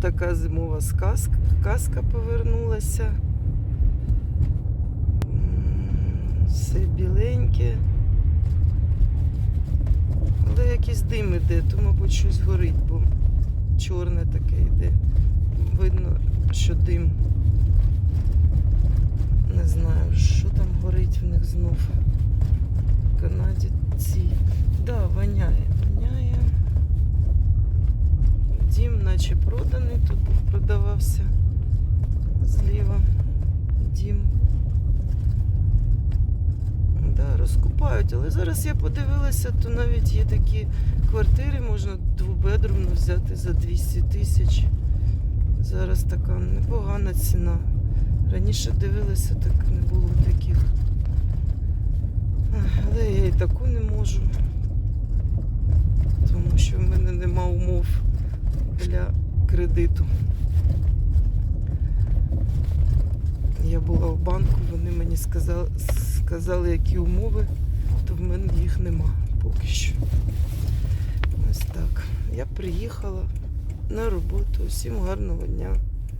така зимова сказка, казка повернулася. Все біленьке. Але якийсь дим іде, то, мабуть, щось горить, бо чорне таке йде. Видно, що дим. Не знаю, що там горить в них знов. В Канаді ці. Да, воняє, воняє. Дім наче проданий, тут був продавався зліва. Дім. Да, розкупають, але зараз я подивилася, то навіть є такі квартири, можна двобедрумну взяти за 200 тисяч. Зараз така непогана ціна. Раніше дивилася, так не було таких. Але я і таку не можу. Тому що в мене нема умов для кредиту. Я була в банку, вони мені сказали, сказали, які умови, то в мене їх нема поки що. Ось так. Я приїхала на роботу. Всім гарного дня.